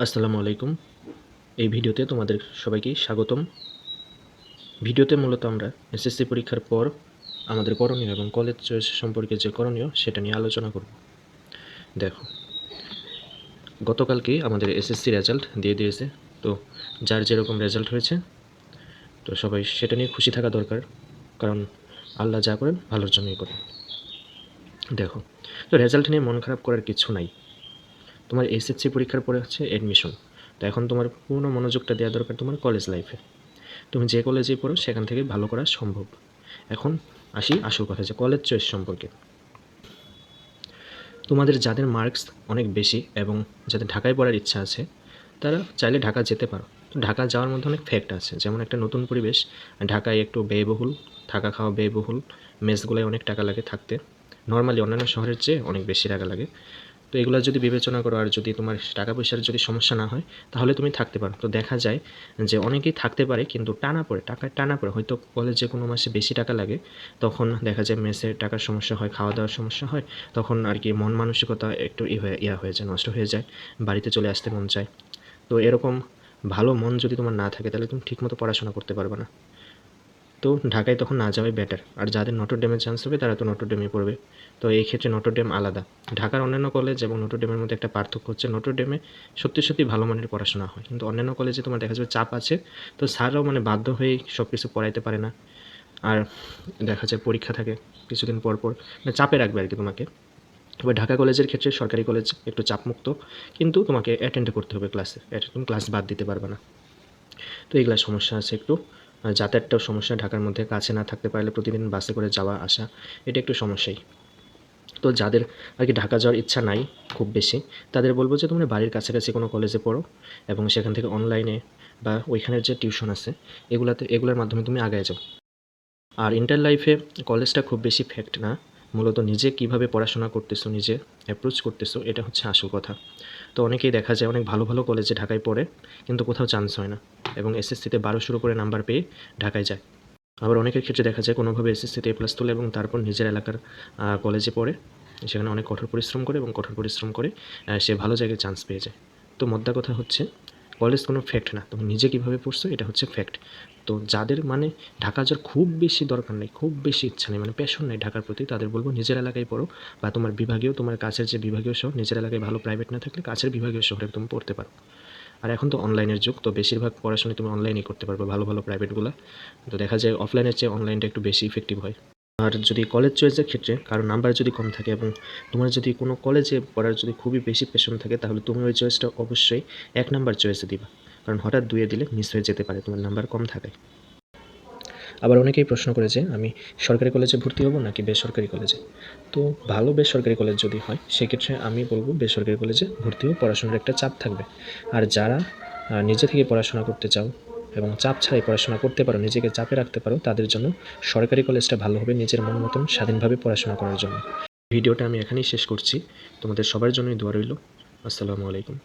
আসসালামু আলাইকুম। এই ভিডিওতে তোমাদের সবাইকে স্বাগতম। ভিডিওতে মূলত আমরা এসএসসি পরীক্ষার পর আমাদের করণীয় এবং কলেজ চয়েস সম্পর্কে যে করণীয় সেটা নিয়ে আলোচনা করব। দেখো, গতকালকে আমাদের এসএসসি রেজাল্ট দিয়ে দিয়েছে। তো যার যেরকম রেজাল্ট হয়েছে, তো সবাই সেটা নিয়ে খুশি থাকা দরকার। কারণ আল্লাহ যা করেন, ভালোর জন্যই করেন। দেখো, তো রেজাল্ট নিয়ে মন খারাপ করার কিছু নাই। তোমার এসএসসি পরীক্ষার পরে হচ্ছে অ্যাডমিশন তো এখন তোমার পূর্ণ মনোযোগটা দেওয়া দরকার তোমার কলেজ লাইফে তুমি যে কলেজেই পড়ো, সেখান থেকে ভালো করা সম্ভব। এখন আসি আসল কথা যে কলেজ চয়েস সম্পর্কে। তোমাদের যাদের মার্কস অনেক বেশি এবং যাদের ঢাকায় পড়ার ইচ্ছা আছে, তারা চাইলে ঢাকা যেতে পারো। তো ঢাকা যাওয়ার মধ্যে অনেক ফ্যাক্ট আছে। যেমন একটা নতুন পরিবেশ, ঢাকায় একটু ব্যয়বহুল, থাকা খাওয়া ব্যয়বহুল, মেসগুলোয় অনেক টাকা লাগে থাকতে। নর্মালি অন্যান্য শহরের চেয়ে অনেক বেশি টাকা লাগে। তো এগুলো যদি বিবেচনা করো আর যদি তোমার টাকা পয়সার যদি সমস্যা না হয়, তাহলে তুমি থাকতে পারো। তো দেখা যায় যে অনেকেই থাকতে পারে কিন্তু টানা পড়ে, টাকা টানা পড়ে। হয়তো কলেজে কোনো মাসে বেশি টাকা লাগে, তখন দেখা যায় মেসে টাকার সমস্যা হয়, খাওয়া দাওয়ার সমস্যা হয়, তখন আর কি মন মানসিকতা একটু ইয়া হয়ে যায়, নষ্ট হয়ে যায়, বাড়িতে চলে আসতে মন চায়। তো এরকম ভালো মন যদি তোমার না থাকে, তাহলে তুমি ঠিকমতো পড়াশোনা করতে পারবে না। তো ঢাকায় তখন না যাওয়াই বেটার আর যাদের নটর ডেমের চান্স হবে, তারা তো নটর ডেমে পড়বে। তো এই ক্ষেত্রে নটর ডেম আলাদা। ঢাকার অন্যান্য কলেজ এবং নটর ডেমের মধ্যে একটা পার্থক্য হচ্ছে নটর ডেমে সত্যি সত্যি ভালো মানের পড়াশোনা হয়। কিন্তু অন্যান্য কলেজে তোমার দেখা যাবে চাপ আছে, তো স্যাররাও মানে বাধ্য হয়েই সব কিছু পড়াইতে পারে না। আর দেখা যায় পরীক্ষা থাকে কিছুদিন পর পর মানে চাপে রাখবে আর কি তোমাকে। তবে ঢাকা কলেজের ক্ষেত্রে সরকারি কলেজ একটু চাপমুক্ত, কিন্তু তোমাকে অ্যাটেন্ড করতে হবে ক্লাসে তুমি ক্লাস বাদ দিতে পারবে না। তো এইগুলা সমস্যা আছে একটু। যাতায়াতটাও সমস্যা, ঢাকার মধ্যে কাছে না থাকতে পারলে প্রতিদিন বাসে করে যাওয়া, আসা, এটা একটু সমস্যাই। তো যাদের আর কি ঢাকা যাওয়ার ইচ্ছা নাই খুব বেশি, তাদের বলব যে তোমরা বাড়ির কাছাকাছি কোনো কলেজে পড়ো এবং সেখান থেকে অনলাইনে বা ওইখানের যে টিউশন আছে, এগুলাতে, এগুলোর মাধ্যমে তুমি আগায় যাও। আর ইন্টার লাইফে কলেজটা খুব বেশি ফ্যাক্ট না মূলত নিজে কীভাবে পড়াশোনা করতেছো, নিজে অ্যাপ্রোচ করতেছো, এটা হচ্ছে আসল কথা। তো অনেকেই দেখা যায় অনেক ভালো ভালো কলেজে ঢাকায় পড়ে, কিন্তু কোথাও চান্স হয় না এবং এসএসসিতে বারোশোর উপরে নাম্বার পেয়ে ঢাকায় যায়। আবার অনেকের ক্ষেত্রে দেখা যায় কোনোভাবে এসএসসিতে এ প্লাস তোলে এবং তারপর নিজের এলাকার কলেজে পড়ে, সেখানে অনেক কঠোর পরিশ্রম করে এবং কঠোর পরিশ্রম করে সে ভালো জায়গায় চান্স পেয়ে যায়। তো মোদ্দা কথা হচ্ছে কলেজ কোনো ফ্যাক্ট না। তুমি নিজে কীভাবে পড়ছো, এটা হচ্ছে ফ্যাক্ট তো যাদের মানে ঢাকা যাওয়ার খুব বেশি দরকার নেই, খুব বেশি ইচ্ছা নেই মানে প্যাশন নেই ঢাকার প্রতি, তাদের বলব নিজের এলাকায় পড়ো বা তোমার বিভাগীয়, তোমার কাছের যে বিভাগীয় শহর, নিজের এলাকায় ভালো প্রাইভেট না থাকলে কাছের বিভাগীয় শহরে তুমি পড়তে পারো। আর এখন তো অনলাইনের যুগ, তো বেশিরভাগ পড়াশোনা তুমি অনলাইনেই করতে পারবে, ভালো ভালো প্রাইভেটগুলো তো দেখা যায় অফলাইনের চেয়ে অনলাইনটা একটু বেশি ইফেক্টিভ হয়। আর যদি কলেজ চয়েসের ক্ষেত্রে কারও নাম্বার যদি কম থাকে এবং তোমার যদি কোনো কলেজে পড়ার যদি খুবই বেশি পেশন থাকে, তাহলে তুমি ওই চয়েসটা অবশ্যই এক নাম্বার চয়েসে দিবা। কারণ হঠাৎ দুয়ে দিলে মিস হয়ে যেতে পারে, তোমার নাম্বার কম থাকায় আবার অনেকেই প্রশ্ন করেছে আমি সরকারি কলেজে ভর্তি হব নাকি বেসরকারি কলেজে তো ভালো বেসরকারি কলেজ যদি হয়, সেক্ষেত্রে আমি বলব বেসরকারি কলেজে ভর্তি হও, পড়াশোনার একটা চাপ থাকবে। আর যারা নিজে থেকে পড়াশোনা করতে চাও এবং চাপ ছাড়াই পড়াশোনা করতে পারো, নিজেকে চাপে রাখতে পারো, তাদের জন্য সরকারি কলেজটা ভালো হবে নিজের মন মতন স্বাধীনভাবে পড়াশোনা করার জন্য। ভিডিওটা আমি এখানেই শেষ করছি। তোমাদের সবার জন্যই দোয়া রইল। আসসালামু আলাইকুম।